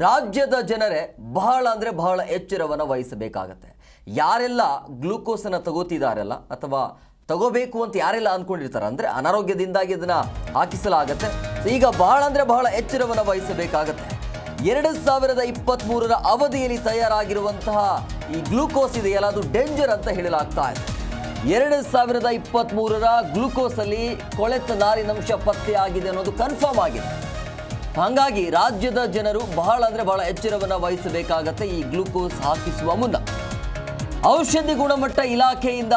ರಾಜ್ಯದ ಜನರೇ ಬಹಳ ಅಂದರೆ ಬಹಳ ಎಚ್ಚರವನ್ನು ವಹಿಸಬೇಕಾಗತ್ತೆ. ಯಾರೆಲ್ಲ ಗ್ಲೂಕೋಸನ್ನು ತಗೋತಿದಾರಲ್ಲ ಅಥವಾ ತಗೋಬೇಕು ಅಂತ ಯಾರೆಲ್ಲ ಅಂದ್ಕೊಂಡಿರ್ತಾರೆ ಅಂದರೆ ಅನಾರೋಗ್ಯದಿಂದಾಗಿ ಅದನ್ನು ಹಾಕಿಸಲಾಗತ್ತೆ. ಈಗ ಬಹಳ ಅಂದರೆ ಬಹಳ ಎಚ್ಚರವನ್ನು ವಹಿಸಬೇಕಾಗತ್ತೆ. ಎರಡು ಸಾವಿರದ ಇಪ್ಪತ್ತ್ಮೂರರ ಅವಧಿಯಲ್ಲಿ ತಯಾರಾಗಿರುವಂತಹ ಈ ಗ್ಲೂಕೋಸ್ ಇದೆಯಲ್ಲ, ಅದು ಡೇಂಜರ್ ಅಂತ ಹೇಳಲಾಗ್ತಾ ಇದೆ. ಎರಡು ಸಾವಿರದ ಇಪ್ಪತ್ತ್ಮೂರರ ಗ್ಲೂಕೋಸಲ್ಲಿ ಕೊಳೆತ ನಾರಿನಂಶ ಪತ್ತೆಯಾಗಿದೆ ಅನ್ನೋದು ಕನ್ಫರ್ಮ್ ಆಗಿದೆ. ಹಾಗಾಗಿ ರಾಜ್ಯದ ಜನರು ಬಹಳ ಅಂದರೆ ಬಹಳ ಎಚ್ಚರವನ್ನು ವಹಿಸಬೇಕಾಗತ್ತೆ ಈ ಗ್ಲೂಕೋಸ್ ಹಾಕಿಸುವ ಮುನ್ನ. ಔಷಧಿ ಗುಣಮಟ್ಟ ಇಲಾಖೆಯಿಂದ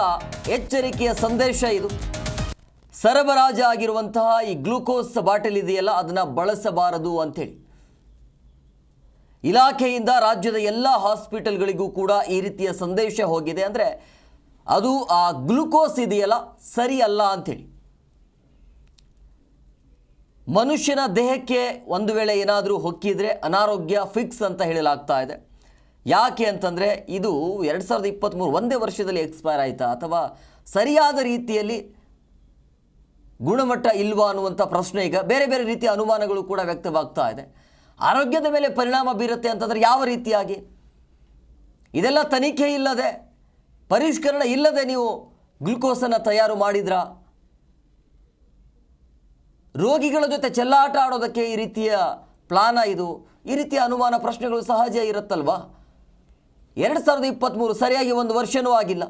ಎಚ್ಚರಿಕೆಯ ಸಂದೇಶ ಇದು. ಸರಬರಾಜು ಆಗಿರುವಂತಹ ಈ ಗ್ಲೂಕೋಸ್ ಬಾಟಲ್ ಇದೆಯಲ್ಲ, ಅದನ್ನು ಬಳಸಬಾರದು ಅಂಥೇಳಿ. ಇಲಾಖೆಯಿಂದ ರಾಜ್ಯದ ಎಲ್ಲ ಹಾಸ್ಪಿಟಲ್ಗಳಿಗೂ ಕೂಡ ಈ ರೀತಿಯ ಸಂದೇಶ ಹೋಗಿದೆ ಅಂದರೆ, ಅದು ಆ ಗ್ಲುಕೋಸ್ ಇದೆಯಲ್ಲ ಸರಿ ಅಲ್ಲ ಅಂಥೇಳಿ. ಮನುಷ್ಯನ ದೇಹಕ್ಕೆ ಒಂದು ವೇಳೆ ಏನಾದರೂ ಹೊಕ್ಕಿದರೆ ಅನಾರೋಗ್ಯ ಫಿಕ್ಸ್ ಅಂತ ಹೇಳಲಾಗ್ತಾ ಇದೆ. ಯಾಕೆ ಅಂತಂದರೆ ಇದು ಎರಡು ಸಾವಿರದ ಇಪ್ಪತ್ತ್ಮೂರು ಒಂದೇ ವರ್ಷದಲ್ಲಿ ಎಕ್ಸ್ಪೈರ್ ಆಯಿತಾ ಅಥವಾ ಸರಿಯಾದ ರೀತಿಯಲ್ಲಿ ಗುಣಮಟ್ಟ ಇಲ್ವಾ ಅನ್ನುವಂಥ ಪ್ರಶ್ನೆ ಈಗ ಬೇರೆ ಬೇರೆ ರೀತಿಯ ಅನುಮಾನಗಳು ಕೂಡ ವ್ಯಕ್ತವಾಗ್ತಾ ಇದೆ. ಆರೋಗ್ಯದ ಮೇಲೆ ಪರಿಣಾಮ ಬೀರುತ್ತೆ ಅಂತಂದರೆ ಯಾವ ರೀತಿಯಾಗಿ? ಇದೆಲ್ಲ ತನಿಖೆ ಇಲ್ಲದೆ, ಪರಿಷ್ಕರಣೆ ಇಲ್ಲದೆ ನೀವು ಗ್ಲುಕೋಸನ್ನು ತಯಾರು ಮಾಡಿದ್ರಾ? ರೋಗಿಗಳ ಜೊತೆ ಚೆಲ್ಲಾಟ ಆಡೋದಕ್ಕೆ ಈ ರೀತಿಯ ಪ್ಲಾನ ಇದು. ಈ ರೀತಿಯ ಅನುಮಾನ ಪ್ರಶ್ನೆಗಳು ಸಹಜ ಇರುತ್ತಲ್ವಾ? ಎರಡು ಸಾವಿರದ ಇಪ್ಪತ್ತ್ಮೂರು ಸರಿಯಾಗಿ ಒಂದು ವರ್ಷವೂ ಆಗಿಲ್ಲ.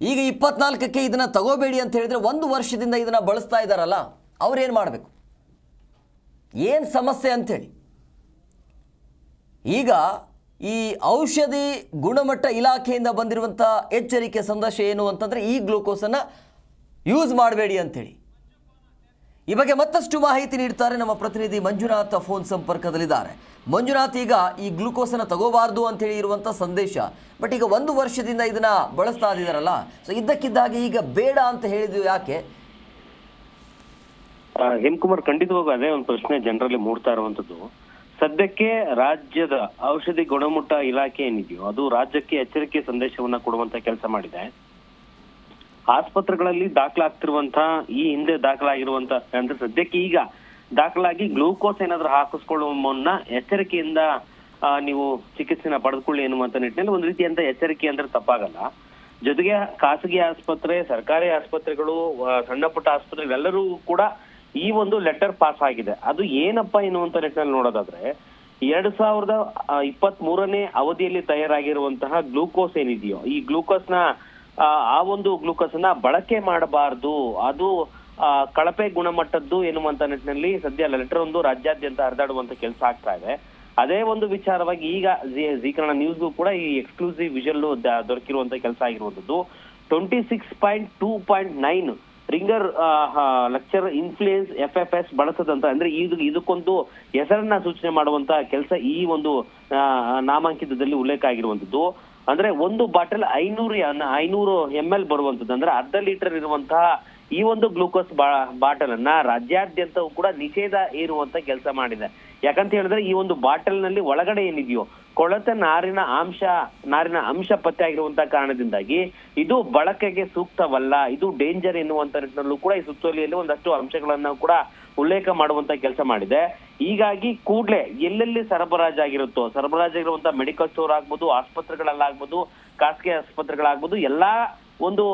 ಈಗ ಇಪ್ಪತ್ನಾಲ್ಕಕ್ಕೆ ಇದನ್ನು ತಗೋಬೇಡಿ ಅಂತ ಹೇಳಿದರೆ ಒಂದು ವರ್ಷದಿಂದ ಇದನ್ನು ಬಳಸ್ತಾ ಇದ್ದಾರಲ್ಲ ಅವ್ರೇನು ಮಾಡಬೇಕು? ಏನು ಸಮಸ್ಯೆ ಅಂಥೇಳಿ ಈಗ ಈ ಔಷಧಿ ಗುಣಮಟ್ಟ ಇಲಾಖೆಯಿಂದ ಬಂದಿರುವಂಥ ಎಚ್ಚರಿಕೆ ಸಂದೇಶ ಏನು ಅಂತಂದರೆ ಈ ಗ್ಲೂಕೋಸನ್ನು ಯೂಸ್ ಮಾಡಬೇಡಿ ಅಂತೇಳಿ. ಈ ಬಗ್ಗೆ ಮತ್ತಷ್ಟು ಮಾಹಿತಿ ನೀಡ್ತಾರೆ ನಮ್ಮ ಪ್ರತಿನಿಧಿ ಮಂಜುನಾಥ ಫೋನ್ ಸಂಪರ್ಕದಲ್ಲಿದ್ದಾರೆ. ಮಂಜುನಾಥ್ ಈಗ ಈ ಗ್ಲುಕೋಸನ್ನು ತಗೋಬಾರ್ದು ಅಂತೇಳಿ ಇರುವಂಥ ಸಂದೇಶ. ಬಟ್ ಈಗ ಒಂದು ವರ್ಷದಿಂದ ಇದನ್ನ ಬಳಸ್ತಾ ಇದ್ದಾರಲ್ಲ ಸೊ ಇದ್ದಕ್ಕಿದ್ದಾಗಿ ಈಗ ಬೇಡ ಅಂತ ಹೇಳಿದ್ವಿ ಯಾಕೆ? ಹೇಮಕುಮಾರ್, ಖಂಡಿತವಾಗೂ ಅದೇ ಒಂದು ಪ್ರಶ್ನೆ ಜನರಲ್ಲಿ ಮೂಡ್ತಾ ಇರುವಂತದ್ದು. ಸದ್ಯಕ್ಕೆ ರಾಜ್ಯದ ಔಷಧಿ ಗುಣಮಟ್ಟ ಇಲಾಖೆ ಏನಿದೆಯೋ, ಅದು ರಾಜ್ಯಕ್ಕೆ ಎಚ್ಚರಿಕೆ ಸಂದೇಶವನ್ನ ಕೊಡುವಂತ ಕೆಲಸ ಮಾಡಿದೆ. ಆಸ್ಪತ್ರೆಗಳಲ್ಲಿ ದಾಖಲಾಗ್ತಿರುವಂತಹ ಈ ಹಿಂದೆ ದಾಖಲಾಗಿರುವಂತ ಅಂದ್ರೆ ಸದ್ಯಕ್ಕೆ ಈಗ ದಾಖಲಾಗಿ ಗ್ಲೂಕೋಸ್ ಏನಾದ್ರೂ ಹಾಕಿಸ್ಕೊಳ್ಳುವ ಮುನ್ನ ಎಚ್ಚರಿಕೆಯಿಂದ ನೀವು ಚಿಕಿತ್ಸೆನ ಪಡೆದುಕೊಳ್ಳಿ ಎನ್ನುವಂತ ನಿಟ್ಟಿನಲ್ಲಿ ಒಂದು ರೀತಿಯಂತ ಎಚ್ಚರಿಕೆ ಅಂದ್ರೆ ತಪ್ಪಾಗಲ್ಲ. ಜೊತೆಗೆ ಖಾಸಗಿ ಆಸ್ಪತ್ರೆ, ಸರ್ಕಾರಿ ಆಸ್ಪತ್ರೆಗಳು ಸಣ್ಣ ಪುಟ್ಟ ಆಸ್ಪತ್ರೆಗಳೆಲ್ಲರೂ ಕೂಡ ಈ ಒಂದು ಲೆಟರ್ ಪಾಸ್ ಆಗಿದೆ. ಅದು ಏನಪ್ಪಾ ಎನ್ನುವಂತ ನಿಟ್ಟಿನಲ್ಲಿ ನೋಡೋದಾದ್ರೆ, ಎರಡ್ ಸಾವಿರದ ಇಪ್ಪತ್ತ್ ಮೂರನೇ ಅವಧಿಯಲ್ಲಿ ತಯಾರಾಗಿರುವಂತಹ ಗ್ಲೂಕೋಸ್ ಏನಿದೆಯೋ, ಈ ಗ್ಲೂಕೋಸ್ನ ಆ, ಒಂದು ಗ್ಲೂಕೋಸ್ ಅನ್ನ ಬಳಕೆ ಮಾಡಬಾರದು. ಅದು ಕಳಪೆ ಗುಣಮಟ್ಟದ್ದು ಎನ್ನುವಂತ ನಿಟ್ಟಿನಲ್ಲಿ ಸದ್ಯ ಲೆಟರ್ ಒಂದು ರಾಜ್ಯಾದ್ಯಂತ ಹರಿದಾಡುವಂತ ಕೆಲಸ ಆಗ್ತಾ ಇದೆ. ಅದೇ ಒಂದು ವಿಚಾರವಾಗಿ ಈಗ ಜಿ- ಕನ್ನಡ ನ್ಯೂಸ್ಗೂ ಕೂಡ ಈ ಎಕ್ಸ್ಕ್ಲೂಸಿವ್ ವಿಷಲ್ ದೊರಕಿರುವಂತ ಕೆಲಸ ಆಗಿರುವಂತದ್ದು twenty six point two point nine ringer lecture influence F F S ಬಳಸದಂತ ಅಂದ್ರೆ ಇದು ಇದಕ್ಕೊಂದು ಹೆಸರನ್ನ ಸೂಚನೆ ಮಾಡುವಂತ ಕೆಲಸ ಈ ಒಂದು ನಾಮಾಂಕಿತದಲ್ಲಿ ಉಲ್ಲೇಖ ಆಗಿರುವಂತದ್ದು ಅಂದ್ರೆ ಒಂದು ಬಾಟಲ್ ಐನೂರು ಐನೂರು ಎಂ ಎಲ್ ಬರುವಂತದ್ದು ಅಂದ್ರೆ ಅರ್ಧ ಲೀಟರ್ ಇರುವಂತಹ ಈ ಒಂದು ಗ್ಲೂಕೋಸ್ ಬಾಟಲ್ ಅನ್ನ ರಾಜ್ಯಾದ್ಯಂತವೂ ಕೂಡ ನಿಷೇಧ ಏರುವಂತ ಕೆಲಸ ಮಾಡಿದೆ. ಯಾಕಂತ ಹೇಳಿದ್ರೆ ಈ ಒಂದು ಬಾಟಲ್ನಲ್ಲಿ ಒಳಗಡೆ ಏನಿದೆಯೋ ಕೊಳತ ನಾರಿನ ಅಂಶ ನಾರಿನ ಅಂಶ ಪತ್ತೆ ಆಗಿರುವಂತ ಕಾರಣದಿಂದಾಗಿ ಇದು ಬಳಕೆಗೆ ಸೂಕ್ತವಲ್ಲ, ಇದು ಡೇಂಜರ್ ಎನ್ನುವಂತ ನಿಟ್ಟಿನಲ್ಲೂ ಕೂಡ ಈ ಸುತ್ತೋಲೆಯಲ್ಲಿ ಒಂದಷ್ಟು ಅಂಶಗಳನ್ನ ಕೂಡ ಉಲ್ಲೇಖ ಮಾಡುವಂತ ಕೆಲಸ ಮಾಡಿದೆ. ಹೀಗಾಗಿ ಕೂಡಲೇ ಎಲ್ಲೆಲ್ಲಿ ಸರಬರಾಜಾಗಿರುತ್ತೋ ಸರಬರಾಜಾಗಿರುವಂತ ಮೆಡಿಕಲ್ ಸ್ಟೋರ್ ಆಗ್ಬೋದು, ಆಸ್ಪತ್ರೆಗಳಲ್ಲಾಗ್ಬೋದು, ಖಾಸಗಿ ಆಸ್ಪತ್ರೆಗಳಾಗ್ಬೋದು, ಎಲ್ಲಾ ಒಂದು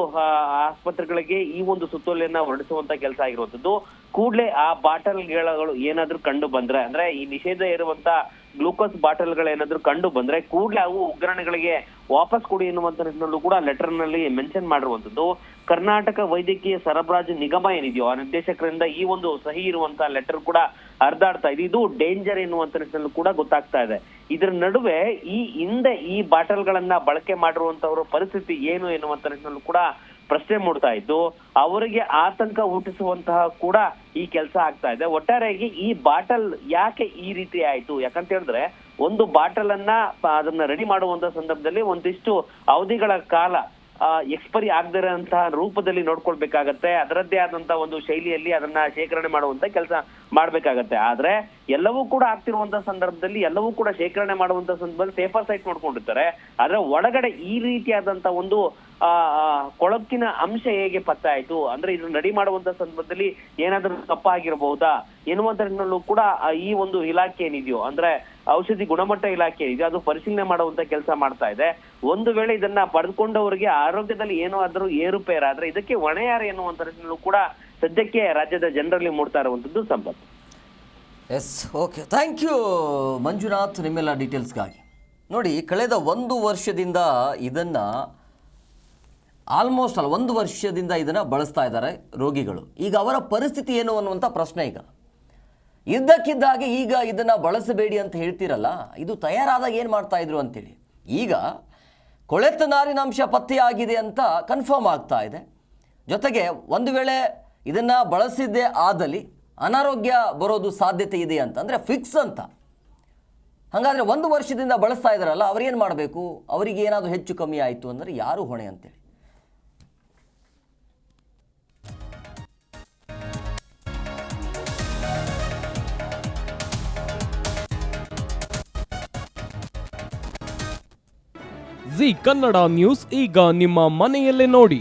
ಆಸ್ಪತ್ರೆಗಳಿಗೆ ಈ ಒಂದು ಸುತ್ತೋಲೆಯನ್ನ ಹೊರಡಿಸುವಂತ ಕೆಲಸ ಆಗಿರುವಂತದ್ದು ಕೂಡಲೇ ಆ ಬಾಟಲ್ಗಳು ಏನಾದ್ರೂ ಕಂಡು ಬಂದ್ರೆ, ಅಂದ್ರೆ ಈ ನಿಷೇಧ ಇರುವಂತ ಗ್ಲೂಕೋಸ್ ಬಾಟಲ್ಗಳು ಏನಾದ್ರೂ ಕಂಡು ಬಂದ್ರೆ ಕೂಡಲೇ ಅವು ಉಗ್ರಾಣಗಳಿಗೆ ವಾಪಸ್ ಕೊಡಿ ಎನ್ನುವಂತ ನಿಟ್ಟಿನಲ್ಲೂ ಕೂಡ ಲೆಟರ್ನಲ್ಲಿ ಮೆನ್ಷನ್ ಮಾಡಿರುವಂತದ್ದು ಕರ್ನಾಟಕ ವೈದ್ಯಕೀಯ ಸರಬರಾಜು ನಿಗಮ ಏನಿದೆಯೋ ಆ ನಿರ್ದೇಶಕರಿಂದ ಈ ಒಂದು ಸಹಿ ಇರುವಂತಹ ಲೆಟರ್ ಕೂಡ ಹರಿದಾಡ್ತಾ ಇದೆ. ಇದು ಡೇಂಜರ್ ಎನ್ನುವಂತ ನಿಟ್ಟಿನಲ್ಲೂ ಕೂಡ ಗೊತ್ತಾಗ್ತಾ ಇದೆ. ಇದರ ನಡುವೆ ಈ ಹಿಂದೆ ಈ ಬಾಟಲ್ಗಳನ್ನ ಬಳಕೆ ಮಾಡಿರುವಂತವರ ಪರಿಸ್ಥಿತಿ ಏನು ಎನ್ನುವಂತ ನಿಟ್ಟಿನಲ್ಲೂ ಕೂಡ ಪ್ರಶ್ನೆ ಮೂಡ್ತಾ ಇದ್ದು, ಅವರಿಗೆ ಆತಂಕ ಹುಟ್ಟಿಸುವಂತಹ ಕೂಡ ಈ ಕೆಲಸ ಆಗ್ತಾ ಇದೆ. ಒಟ್ಟಾರೆಯಾಗಿ ಈ ಬಾಟಲ್ ಯಾಕೆ ಈ ರೀತಿ ಆಯ್ತು? ಯಾಕಂತ ಹೇಳಿದ್ರೆ, ಒಂದು ಬಾಟಲ್ ಅನ್ನ ಅದನ್ನ ರೆಡಿ ಮಾಡುವಂತ ಸಂದರ್ಭದಲ್ಲಿ ಒಂದಿಷ್ಟು ಅವಧಿಗಳ ಕಾಲ ಎಕ್ಸ್ಪೈರಿ ಆಗದಿರೋಂತಹ ರೂಪದಲ್ಲಿ ನೋಡ್ಕೊಳ್ಬೇಕಾಗತ್ತೆ. ಅದರದ್ದೇ ಆದಂತಹ ಒಂದು ಶೈಲಿಯಲ್ಲಿ ಅದನ್ನ ಶೇಖರಣೆ ಮಾಡುವಂತ ಕೆಲಸ ಮಾಡ್ಬೇಕಾಗತ್ತೆ. ಆದ್ರೆ ಎಲ್ಲವೂ ಕೂಡ ಆಗ್ತಿರುವಂತ ಸಂದರ್ಭದಲ್ಲಿ, ಎಲ್ಲವೂ ಕೂಡ ಶೇಖರಣೆ ಮಾಡುವಂತ ಸಂದರ್ಭದಲ್ಲಿ ಸೇಫರ್ ಸೈಟ್ ನೋಡ್ಕೊಂಡಿರ್ತಾರೆ. ಆದ್ರೆ ಒಳಗಡೆ ಈ ರೀತಿಯಾದಂತ ಒಂದು, ಆ ಕೊಳಕಿನ ಅಂಶ ಹೇಗೆ ಪತ್ತೆ ಆಯ್ತು? ಅಂದ್ರೆ ಇದನ್ನ ರೆಡಿ ಮಾಡುವಂತ ಸಂದರ್ಭದಲ್ಲಿ ಏನಾದ್ರೂ ತಪ್ಪಾಗಿರಬಹುದಾ? ಎನ್ನುವಂತ ನಿಟ್ಟಿನಲ್ಲೂ ಕೂಡ ಈ ಒಂದು ಇಲಾಖೆ ಏನಿದೆಯೋ, ಅಂದ್ರೆ ಔಷಧಿ ಗುಣಮಟ್ಟ ಇಲಾಖೆ ಏನಿದೆಯೋ, ಅದು ಪರಿಶೀಲನೆ ಮಾಡುವಂತ ಕೆಲಸ ಮಾಡ್ತಾ ಇದೆ. ಒಂದು ವೇಳೆ ಇದನ್ನ ಪಡೆದುಕೊಂಡವರಿಗೆ ಆರೋಗ್ಯದಲ್ಲಿ ಏನೋ ಆದ್ರೂ ಏರುಪೇರಾದ್ರೆ ಇದಕ್ಕೆ ಹೊಣೆ ಯಾರು ಕೂಡ ಸದ್ಯಕ್ಕೆ ರಾಜ್ಯದ ಜನರಲ್ಲಿ ಮೂಡ್ತಾ ಇರುವಂತದ್ದು ಸಂಪತ್ತು yes okay thank you Manjunath, ನಿಮ್ಮೆಲ್ಲ ಡೀಟೇಲ್ಸ್ಗಾಗಿ ನೋಡಿ, ಕಳೆದ ಒಂದು ವರ್ಷದಿಂದ ಇದನ್ನು ಆಲ್ಮೋಸ್ಟ್ ಅಲ್ಲ, ಒಂದು ವರ್ಷದಿಂದ ಇದನ್ನು ಬಳಸ್ತಾ ಇದ್ದಾರೆ ರೋಗಿಗಳು. ಈಗ ಅವರ ಪರಿಸ್ಥಿತಿ ಏನು ಅನ್ನುವಂಥ ಪ್ರಶ್ನೆ ಈಗ. ಇದ್ದಕ್ಕಿದ್ದಾಗೆ ಈಗ ಇದನ್ನು ಬಳಸಬೇಡಿ ಅಂತ ಹೇಳ್ತೀರಲ್ಲ, ಇದು ತಯಾರಾದಾಗ ಏನು ಮಾಡ್ತಾ ಇದ್ರು ಅಂತೇಳಿ. ಈಗ ಕೊಳೆತ ನಾರಿನಾಂಶ ಪತ್ತೆಯಾಗಿದೆ ಅಂತ ಕನ್ಫರ್ಮ್ ಆಗ್ತಾ ಇದೆ. ಜೊತೆಗೆ ಒಂದು ವೇಳೆ ಇದನ್ನು ಬಳಸಿದ್ದೇ ಆದಲ್ಲಿ ಅನಾರೋಗ್ಯ ಬರೋದು ಸಾಧ್ಯತೆ ಇದೆ ಅಂತ ಅಂದರೆ ಫಿಕ್ಸ್ ಅಂತ. ಹಾಗಾದರೆ ಒಂದು ವರ್ಷದಿಂದ ಬಳಸ್ತಾ ಇದ್ದಾರಲ್ಲ ಅವ್ರೇನು ಮಾಡಬೇಕು? ಅವರಿಗೆ ಏನಾದರೂ ಹೆಚ್ಚು ಕಮ್ಮಿ ಆಯಿತು ಅಂದರೆ ಯಾರು ಹೊಣೆ ಅಂತೇಳಿ? ಜಿ ಕನ್ನಡ ನ್ಯೂಸ್ ಈಗ ನಿಮ್ಮ ಮನೆಯಲ್ಲೇ ನೋಡಿ.